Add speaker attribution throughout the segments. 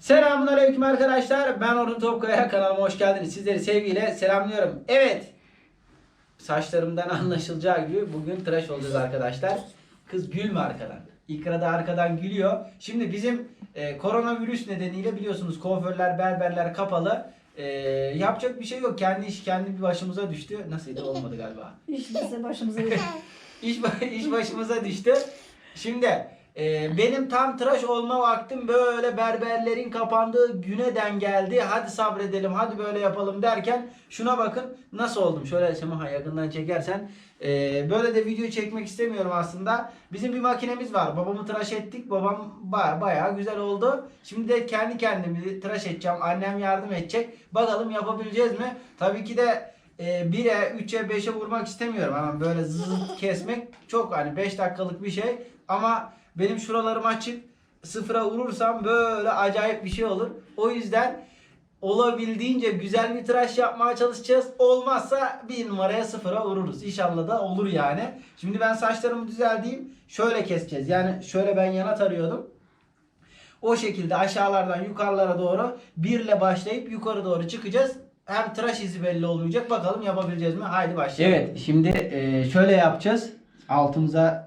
Speaker 1: Selamun Aleyküm arkadaşlar. Ben Orhun Topkaya. Kanalıma hoş geldiniz. Sizleri sevgiyle selamlıyorum. Evet. Saçlarımdan anlaşılacağı gibi bugün tıraş olacağız arkadaşlar. Kız gülme arkadan. İkra da arkadan gülüyor. Şimdi bizim e, koronavirüs nedeniyle biliyorsunuz kuaförler, berberler kapalı. E, yapacak bir şey yok. Kendi iş kendi bir başımıza düştü. Nasıldı? Olmadı galiba.
Speaker 2: İş bize başımıza yedi.
Speaker 1: İş, iş başımıza düştü. Şimdi e, benim tam tıraş olma vaktim böyle berberlerin kapandığı güne den geldi. Hadi sabredelim, hadi böyle yapalım derken şuna bakın nasıl oldum. Şöyle Semaha yakından çekersen. E, böyle de video çekmek istemiyorum aslında. Bizim bir makinemiz var. Babamı tıraş ettik. Babam baya, bayağı güzel oldu. Şimdi de kendi kendimi tıraş edeceğim. Annem yardım edecek. Bakalım yapabileceğiz mi? Tabii ki de e, 1'e, 3'e, 5'e vurmak istemiyorum. Ama böyle zıt kesmek çok hani 5 dakikalık bir şey. Ama benim şuralarım açık. Sıfıra vurursam böyle acayip bir şey olur. O yüzden olabildiğince güzel bir tıraş yapmaya çalışacağız. Olmazsa bir numaraya sıfıra vururuz. İnşallah da olur yani. Şimdi ben saçlarımı düzelteyim. Şöyle keseceğiz. Yani şöyle ben yana tarıyordum. O şekilde aşağılardan yukarılara doğru birle başlayıp yukarı doğru çıkacağız. Hem tıraş izi belli olmayacak. Bakalım yapabileceğiz mi? Haydi başlayalım. Evet şimdi şöyle yapacağız. Altımıza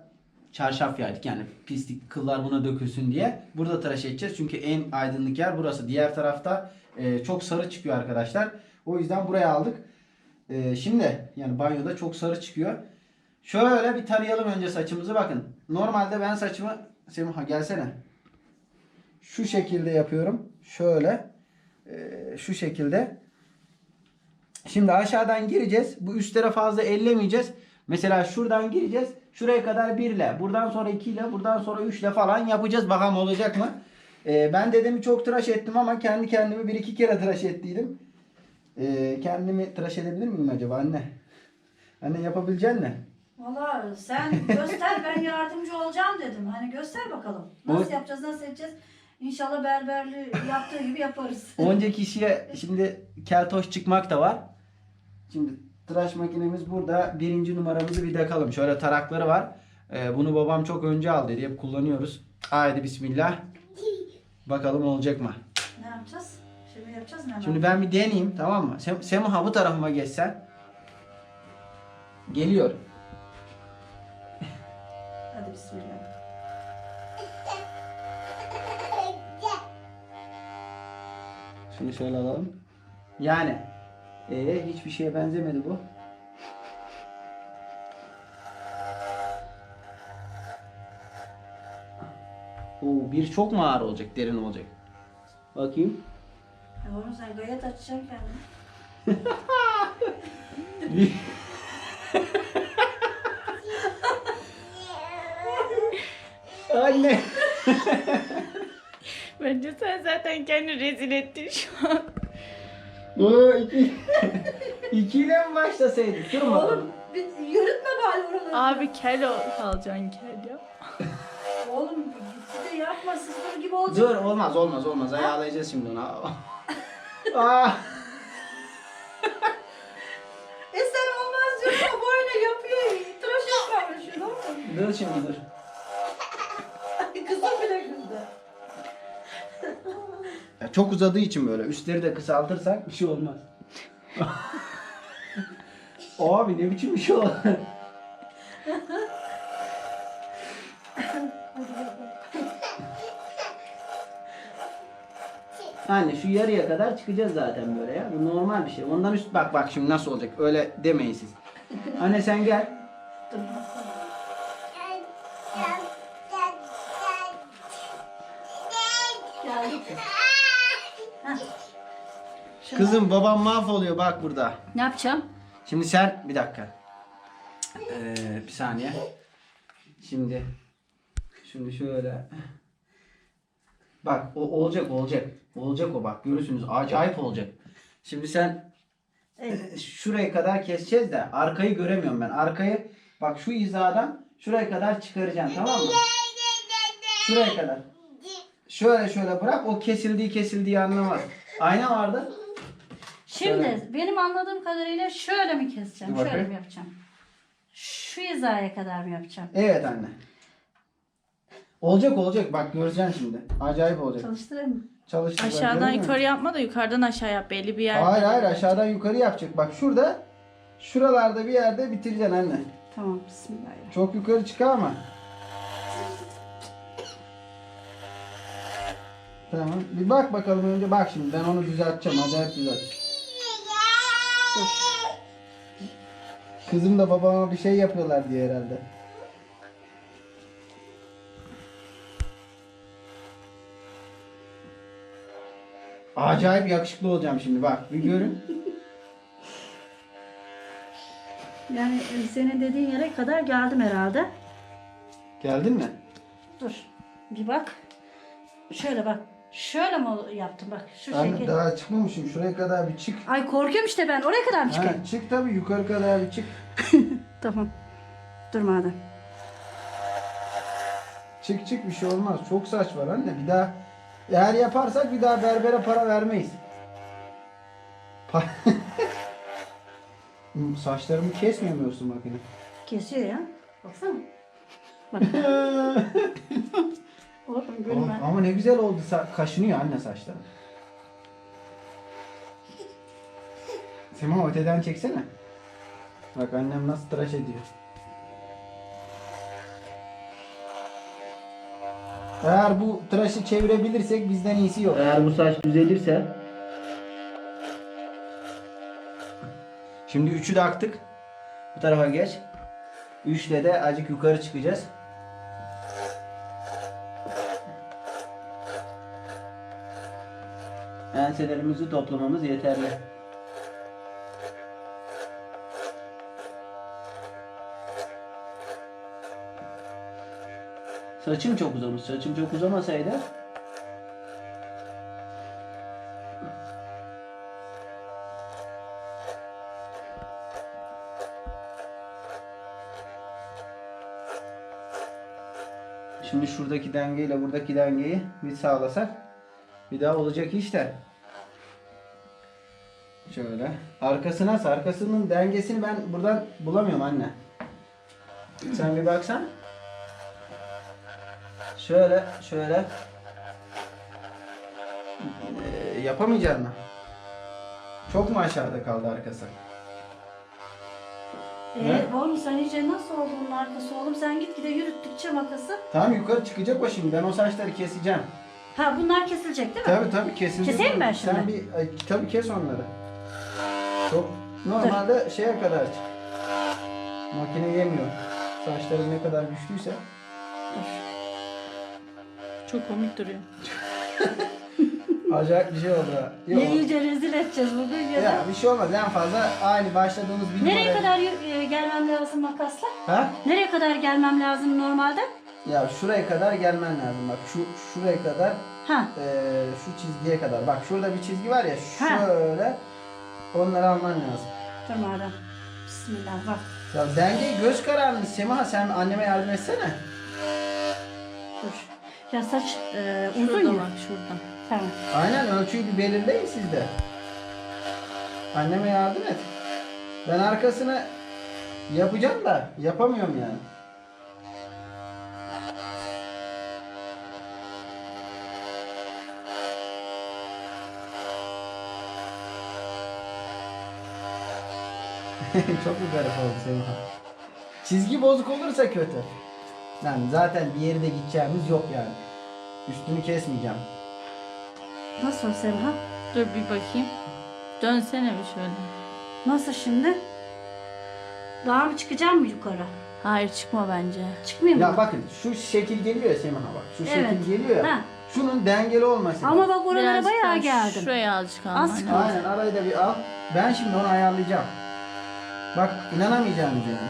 Speaker 1: çarşaf yaydık. Yani pislik kıllar buna dökülsün diye. Burada tıraş edeceğiz. Çünkü en aydınlık yer burası. Diğer tarafta e, çok sarı çıkıyor arkadaşlar. O yüzden buraya aldık. E, şimdi yani banyoda çok sarı çıkıyor. Şöyle bir tarayalım önce saçımızı. Bakın normalde ben saçımı Semiha gelsene şu şekilde yapıyorum. Şöyle. Ee, şu şekilde. Şimdi aşağıdan gireceğiz. Bu üstlere fazla ellemeyeceğiz. Mesela şuradan gireceğiz. Şuraya kadar 1 ile. Buradan sonra 2 ile. Buradan sonra 3 ile falan yapacağız. Bakalım olacak mı? Ee, ben dedemi çok tıraş ettim ama kendi kendimi bir iki kere tıraş ettiydim. Ee, kendimi tıraş edebilir miyim acaba anne? Anne yapabilecek mi?
Speaker 2: Valla sen göster ben yardımcı olacağım dedim. Hani göster bakalım. Nasıl
Speaker 1: O-
Speaker 2: yapacağız nasıl edeceğiz. İnşallah berberli yaptığı gibi yaparız.
Speaker 1: Onca kişiye şimdi keltoş çıkmak da var. Şimdi tıraş makinemiz burada. Birinci numaramızı bir takalım. Şöyle tarakları var. Ee, bunu babam çok önce aldı diye hep kullanıyoruz. Haydi bismillah. Bakalım olacak mı?
Speaker 2: ne yapacağız? Şimdi yapacağız mı?
Speaker 1: Şimdi ben bir deneyeyim tamam mı? Sem Semuha bu tarafıma geçsen. Geliyor.
Speaker 2: Hadi bismillah.
Speaker 1: Şunu şöyle alalım. Yani ee, hiçbir şeye benzemedi bu. Oo, bir çok mu ağır olacak, derin olacak? Bakayım.
Speaker 2: Ya oğlum sen gayet açacaksın kendini.
Speaker 1: Anne.
Speaker 3: Bence sen zaten kendini rezil ettin şu an.
Speaker 1: Oo, iki. İkiyle mi başlasaydık? Dur bakalım.
Speaker 2: Oğlum bir yürütme bari oraları.
Speaker 3: Abi kel ol, kalacaksın kel ya.
Speaker 2: Oğlum gitsi de yapma sıfır gibi olacak.
Speaker 1: Dur olmaz olmaz olmaz ayarlayacağız şimdi onu. Aa.
Speaker 2: E sen olmaz diyorsun ama böyle yapıyor. Tıraş yapmamış şunu.
Speaker 1: Dur şimdi dur. Ya çok uzadığı için böyle üstleri de kısaltırsak bir şey olmaz. Abi ne biçim bir şey o? Anne şu yarıya kadar çıkacağız zaten böyle ya. Bu normal bir şey. Ondan üst bak bak şimdi nasıl olacak. Öyle demeyin siz. Anne sen gel.
Speaker 2: Dur.
Speaker 1: Kızım babam mahvoluyor bak burada.
Speaker 2: Ne yapacağım?
Speaker 1: Şimdi sen bir dakika. Ee, bir saniye. Şimdi şimdi şöyle. Bak o olacak olacak. Olacak o bak görürsünüz acayip olacak. Şimdi sen
Speaker 2: Evet.
Speaker 1: şuraya kadar keseceğiz de arkayı göremiyorum ben. Arkayı bak şu hizadan şuraya kadar çıkaracaksın tamam mı? Şuraya kadar. Şöyle şöyle bırak o kesildiği kesildiği anlamaz. Ayna vardı.
Speaker 2: Şimdi
Speaker 1: Şöyle.
Speaker 2: benim anladığım kadarıyla şöyle mi keseceğim?
Speaker 1: Dur
Speaker 2: Şöyle
Speaker 1: bakayım.
Speaker 2: mi yapacağım? Şu hizaya kadar mı yapacağım?
Speaker 1: Evet anne. Olacak olacak bak göreceksin şimdi. Acayip olacak.
Speaker 2: Çalıştırayım mı?
Speaker 1: Çalıştır. bak,
Speaker 3: Aşağıdan
Speaker 1: gördün mü?
Speaker 3: yukarı yapma da yukarıdan aşağı yap belli bir yer.
Speaker 1: Hayır hayır aşağıdan yukarı yapacak. Bak şurada şuralarda bir yerde bitireceksin anne.
Speaker 2: Tamam bismillahirrahmanirrahim.
Speaker 1: Çok yukarı çıkarma. Tamam. Bir bak bakalım önce bak şimdi ben onu düzelteceğim. Acayip düzelteceğim. Kızım da babama bir şey yapıyorlar diye herhalde. Acayip yakışıklı olacağım şimdi bak bir görün.
Speaker 2: Yani e, senin dediğin yere kadar geldim herhalde.
Speaker 1: Geldin mi?
Speaker 2: Dur. Bir bak. Şöyle bak. Şöyle mi yaptım bak. Şu
Speaker 1: Ben
Speaker 2: şekil.
Speaker 1: daha çıkmamışım. Şuraya kadar bir çık.
Speaker 2: Ay korkuyorum işte ben. Oraya kadar mı çıkayım?
Speaker 1: Ha, çık tabii yukarı kadar bir çık.
Speaker 2: Tamam. Dur madem.
Speaker 1: Çık çık bir şey olmaz. Çok saç var anne. Bir daha eğer yaparsak bir daha berbere para vermeyiz. Pa- Hmm, Saçlarımı kesmiyor musun makine?
Speaker 2: Kesiyor ya. Baksana. Bak. Oğlum gülme.
Speaker 1: Oğlum, ama ne güzel oldu. Sa- kaşınıyor anne saçlarım. Sema öteden çeksene. Bak annem nasıl tıraş ediyor. Eğer bu tıraşı çevirebilirsek bizden iyisi yok. Eğer bu saç düzelirse. Şimdi üçü de aktık. Bu tarafa geç. Üçle de acık yukarı çıkacağız. Enselerimizi toplamamız yeterli. Saçım çok uzamış. Saçım çok uzamasaydı Şimdi şuradaki dengeyle buradaki dengeyi bir sağlasak bir daha olacak işte. Şöyle. Arkası nasıl? Arkasının dengesini ben buradan bulamıyorum anne. Sen bir baksan. Şöyle, şöyle. Ee, yapamayacak mı? Çok mu aşağıda kaldı arkası?
Speaker 2: Ee, oğlum sen iyice nasıl oldu bunun arkası oğlum? Sen git gide yürüttükçe makası.
Speaker 1: Tamam yukarı çıkacak o şimdi. Ben o saçları keseceğim.
Speaker 2: Ha bunlar kesilecek değil mi?
Speaker 1: Tabii tabii kesinlikle.
Speaker 2: Keseyim ben
Speaker 1: Sen
Speaker 2: şimdi?
Speaker 1: bir ay, tabii kes onları. Çok normalde şeye kadar çık. Makine yemiyor. Saçları ne kadar güçlüyse.
Speaker 3: Çok komik duruyor.
Speaker 1: Acayip bir şey oldu. ha. Yok.
Speaker 2: Ya iyice rezil edeceğiz bugün ya. da.
Speaker 1: Ya bir şey olmaz. En fazla aynı başladığımız bir
Speaker 2: Nereye kadar y- e, gelmem lazım makasla?
Speaker 1: Ha?
Speaker 2: Nereye kadar gelmem lazım normalde?
Speaker 1: Ya şuraya kadar gelmen lazım. Bak şu şuraya kadar
Speaker 2: Ha.
Speaker 1: eee, şu çizgiye kadar. Bak şurada bir çizgi var ya
Speaker 2: Ha.
Speaker 1: şöyle onları alman lazım.
Speaker 2: Dur madem. Bismillah bak.
Speaker 1: Ya dengeyi göz kararını Sema sen anneme yardım etsene.
Speaker 2: Dur. Ya saç e, uzun
Speaker 3: Şurada
Speaker 2: ya.
Speaker 3: bak şurada.
Speaker 2: Tamam.
Speaker 1: Aynen ölçüyü bir belirleyin siz de. Anneme yardım et. Ben arkasını yapacağım da yapamıyorum yani. Çok mu garip oldu Sema? Çizgi bozuk olursa kötü. Yani zaten bir yere de gideceğimiz yok yani. Üstünü kesmeyeceğim.
Speaker 2: Nasıl Semha?
Speaker 3: Dur bir bakayım. Dönsene bir şöyle.
Speaker 2: Nasıl şimdi? Daha mı çıkacağım mı yukarı?
Speaker 3: Hayır çıkma bence.
Speaker 2: Çıkmayayım
Speaker 1: Ya
Speaker 2: mı?
Speaker 1: bakın şu şekil geliyor ya Semaha bak. Şu
Speaker 2: Evet.
Speaker 1: şekil geliyor ya.
Speaker 2: Ha.
Speaker 1: Şunun dengeli olması.
Speaker 2: Ama
Speaker 1: lazım.
Speaker 2: bak oralara
Speaker 3: Birazcık
Speaker 2: bayağı
Speaker 3: daha
Speaker 2: geldim.
Speaker 3: Şuraya azıcık alman
Speaker 2: Az
Speaker 3: lazım.
Speaker 2: kaldı.
Speaker 1: Aynen arayı da bir al. Ben şimdi onu ayarlayacağım. Bak inanamayacaksınız yani.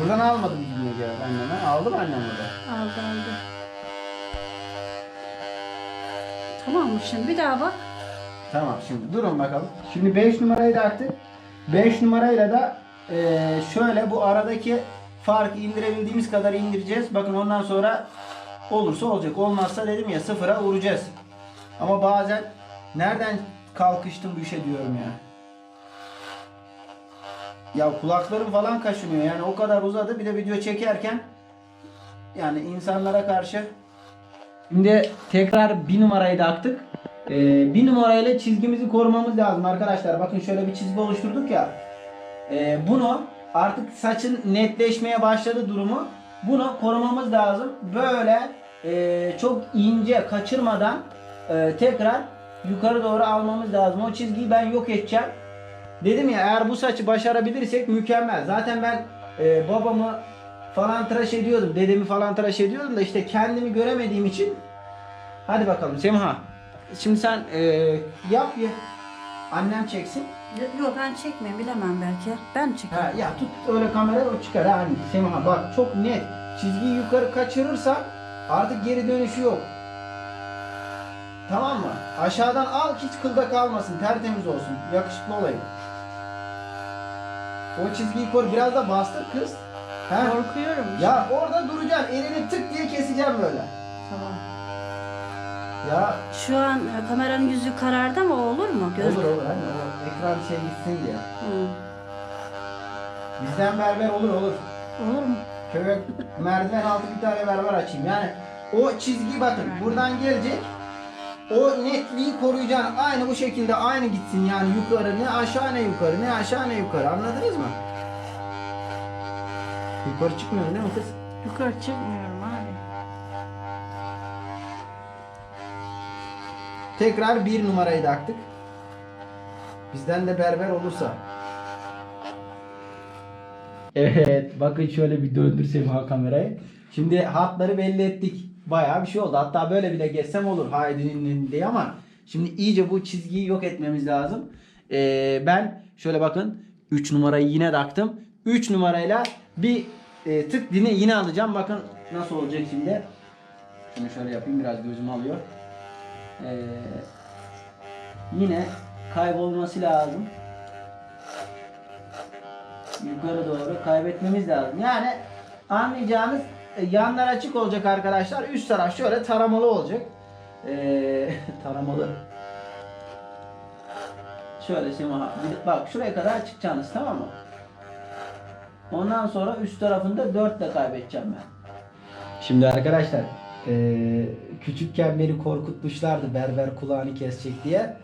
Speaker 1: Buradan almadım gibi geldi anneme. Aldım annem burada.
Speaker 3: Aldı aldı.
Speaker 2: Tamam mı şimdi? Bir daha bak.
Speaker 1: Tamam şimdi durun bakalım. Şimdi 5 numarayı da attık. 5 numarayla da eee, şöyle bu aradaki farkı indirebildiğimiz kadar indireceğiz. Bakın ondan sonra olursa olacak. Olmazsa dedim ya sıfıra vuracağız. Ama bazen nereden kalkıştım düşe diyorum ya. Ya kulaklarım falan kaşınıyor yani o kadar uzadı bir de video çekerken yani insanlara karşı. Şimdi tekrar bir numarayı da aktık. Ee, bir numarayla çizgimizi korumamız lazım arkadaşlar. Bakın şöyle bir çizgi oluşturduk ya. Ee, bunu artık saçın netleşmeye başladı durumu. Bunu korumamız lazım. Böyle e, çok ince kaçırmadan e, tekrar yukarı doğru almamız lazım. O çizgiyi ben yok edeceğim. Dedim ya eğer bu saçı başarabilirsek mükemmel. Zaten ben e, babamı falan tıraş ediyordum. Dedemi falan tıraş ediyordum da işte kendimi göremediğim için. Hadi bakalım Semha. Şimdi sen e, yap ya. Annem çeksin.
Speaker 2: Yok ben çekmeyeyim bilemem belki. Ben çekeyim.
Speaker 1: Ha, ya tut öyle kamera o çıkar ha. Semha bak çok net. Çizgiyi yukarı kaçırırsan artık geri dönüşü yok. Tamam mı? Aşağıdan al hiç kılda kalmasın. Tertemiz olsun. Yakışıklı olayım. O çizgiyi koy. Biraz da bastır kız. Ha?
Speaker 3: Korkuyorum.
Speaker 1: Ya orada duracaksın. Elini tık diye keseceğim böyle.
Speaker 2: Tamam.
Speaker 1: Ya
Speaker 2: Şu an e, kameranın yüzü karardı ama olur mu? Göz...
Speaker 1: olur olur. Hani o ekran şey gitsin diye.
Speaker 2: Hı.
Speaker 1: Bizden berber olur olur.
Speaker 2: Olur mu?
Speaker 1: Köye merdiven altı bir tane berber açayım. Yani o çizgi bakın buradan gelecek. O netliği koruyacaksın. Aynı bu şekilde aynı gitsin yani yukarı ne aşağı ne yukarı ne aşağı ne yukarı anladınız mı? Yukarı çıkmıyor değil mi kız?
Speaker 3: Yukarı çıkmıyorum abi.
Speaker 1: Tekrar bir numarayı da aktık. Bizden de berber olursa. Evet bakın şöyle bir döndürsem ha kamerayı. Şimdi hatları belli ettik. Bayağı bir şey oldu. Hatta böyle bile geçsem olur Haydi'nin diye ama şimdi iyice bu çizgiyi yok etmemiz lazım. Ee, ben şöyle bakın 3 numarayı yine taktım. 3 numarayla bir e, tık dini yine alacağım. Bakın nasıl olacak şimdi. Şunu şöyle yapayım biraz gözüm alıyor. Ee, yine kaybolması lazım. Yukarı doğru kaybetmemiz lazım. Yani anlayacağınız yanlar açık olacak arkadaşlar. Üst taraf şöyle taramalı olacak. Ee, taramalı. Şöyle Sema, bir- bak şuraya kadar çıkacaksınız tamam mı? Ondan sonra üst tarafında 4 ile kaybedeceğim ben. Şimdi arkadaşlar eee, küçükken beni korkutmuşlardı berber kulağını kesecek diye.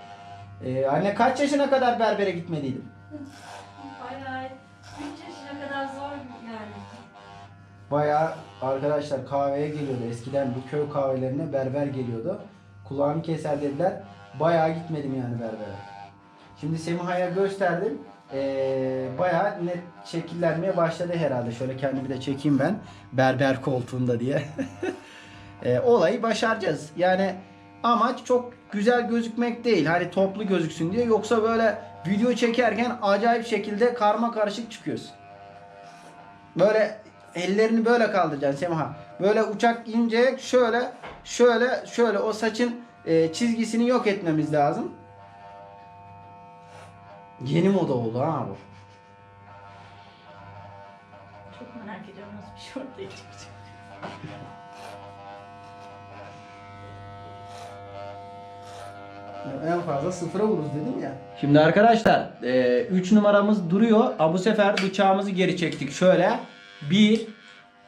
Speaker 1: Eee, anne kaç yaşına kadar berbere gitmediydin?
Speaker 2: Bayağı
Speaker 1: arkadaşlar kahveye geliyordu. Eskiden bu köy kahvelerine berber geliyordu. Kulağını keser dediler. Bayağı gitmedim yani berbere. Şimdi Semiha'ya gösterdim. Ee, bayağı net şekillenmeye başladı herhalde. Şöyle kendimi de çekeyim ben. Berber koltuğunda diye. Ee, olayı başaracağız. Yani amaç çok güzel gözükmek değil. Hani toplu gözüksün diye. Yoksa böyle video çekerken acayip şekilde karma karışık çıkıyorsun. Böyle ellerini böyle kaldıracaksın Semaha. Böyle uçak ince şöyle şöyle şöyle o saçın e, çizgisini yok etmemiz lazım. Yeni moda oldu ha bu.
Speaker 3: Çok merak ediyorum nasıl bir şey ortaya çıkacak.
Speaker 1: En fazla sıfıra vururuz dedim ya. Şimdi arkadaşlar 3 numaramız duruyor. Ama bu sefer bıçağımızı geri çektik. Şöyle 1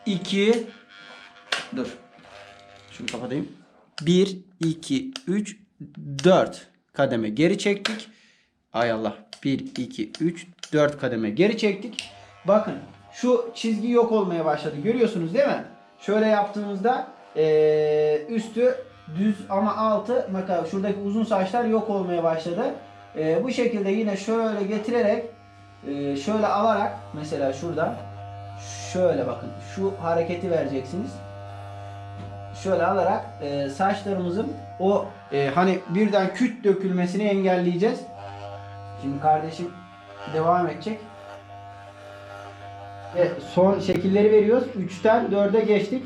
Speaker 1: 2 Dur. Şunu kapatayım. 1 2 3 4 kademe geri çektik. Ay Allah. 1 2 3 4 kademe geri çektik. Bakın şu çizgi yok olmaya başladı. Görüyorsunuz değil mi? Şöyle yaptığımızda eee, üstü düz ama altı mesela şuradaki uzun saçlar yok olmaya başladı. Eee, bu şekilde yine şöyle getirerek eee, şöyle alarak mesela şuradan şöyle bakın şu hareketi vereceksiniz. Şöyle alarak eee, saçlarımızın o eee, hani birden küt dökülmesini engelleyeceğiz. Şimdi kardeşim devam edecek. Evet, son şekilleri veriyoruz. 3'ten 4'e geçtik.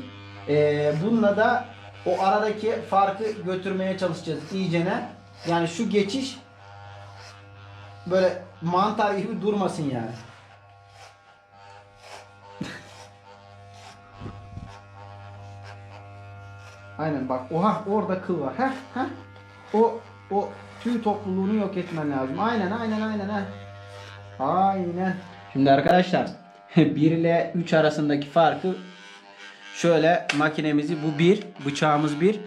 Speaker 1: Ee, bununla da o aradaki farkı götürmeye çalışacağız iyicene. Yani şu geçiş böyle mantar gibi durmasın yani. Aynen bak oha orada kıl var. Heh, heh. O o tüy topluluğunu yok etmen lazım. Aynen aynen aynen. heh. Aynen. Şimdi arkadaşlar 1 ile 3 arasındaki farkı şöyle makinemizi bu 1 bıçağımız 1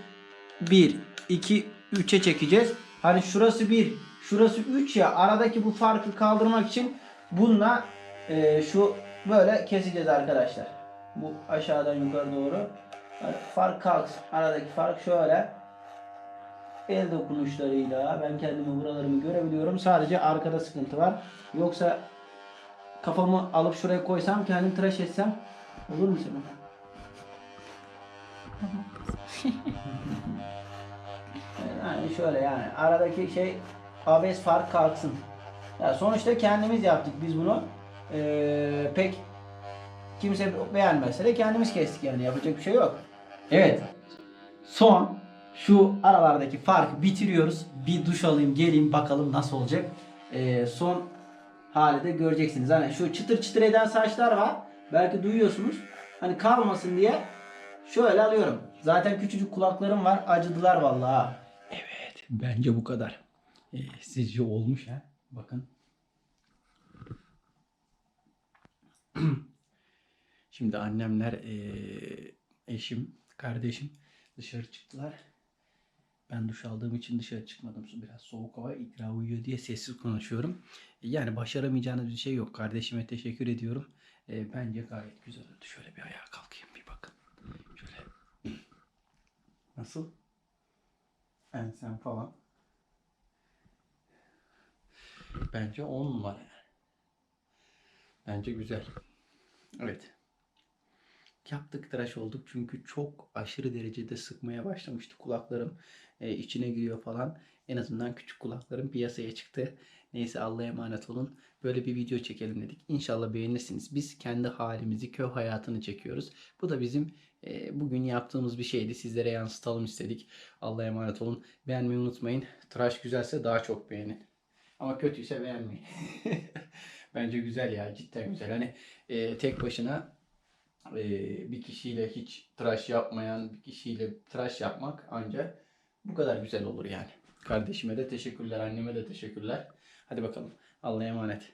Speaker 1: 1 2 3'e çekeceğiz. Hani şurası 1 şurası 3 ya aradaki bu farkı kaldırmak için bununla e, şu böyle keseceğiz arkadaşlar. Bu aşağıdan yukarı doğru. Fark kalksın. Aradaki fark şöyle el dokunuşlarıyla ben kendimi buralarımı görebiliyorum. Sadece arkada sıkıntı var. Yoksa kafamı alıp şuraya koysam kendim tıraş etsem olur mu Sema? yani şöyle yani aradaki şey abes fark kalksın. Ya sonuçta kendimiz yaptık biz bunu. Ee, pek kimse beğenmezse de kendimiz kestik yani yapacak bir şey yok. Evet. Son şu aralardaki farkı bitiriyoruz. Bir duş alayım geleyim bakalım nasıl olacak. Ee, son hali de göreceksiniz. Hani şu çıtır çıtır eden saçlar var. Belki duyuyorsunuz. Hani kalmasın diye şöyle alıyorum. Zaten küçücük kulaklarım var. Acıdılar vallahi. Evet. Bence bu kadar. Ee, sizce olmuş ha? Bakın. Şimdi annemler, eee, eşim, kardeşim dışarı çıktılar. Ben duş aldığım için dışarı çıkmadım. Su Biraz soğuk hava ikra uyuyor diye sessiz konuşuyorum. Yani başaramayacağınız bir şey yok. Kardeşime teşekkür ediyorum. Eee, bence gayet güzel oldu. Şöyle bir ayağa kalkayım bir bakın. Şöyle. Nasıl? Ensem falan. Bence 10 numara. Bence güzel. Evet. Yaptık tıraş olduk çünkü çok aşırı derecede sıkmaya başlamıştı kulaklarım. e, içine giriyor falan. En azından küçük kulaklarım piyasaya çıktı. Neyse Allah'a emanet olun. Böyle bir video çekelim dedik. İnşallah beğenirsiniz. Biz kendi halimizi, köy hayatını çekiyoruz. Bu da bizim e, bugün yaptığımız bir şeydi. Sizlere yansıtalım istedik. Allah'a emanet olun. Beğenmeyi unutmayın. Tıraş güzelse daha çok beğenin. Ama kötüyse beğenmeyin. Bence güzel ya cidden güzel. Hani e, tek başına e, bir kişiyle hiç tıraş yapmayan bir kişiyle tıraş yapmak ancak bu kadar güzel olur yani. Kardeşime de teşekkürler, anneme de teşekkürler. Hadi bakalım. Allah'a emanet.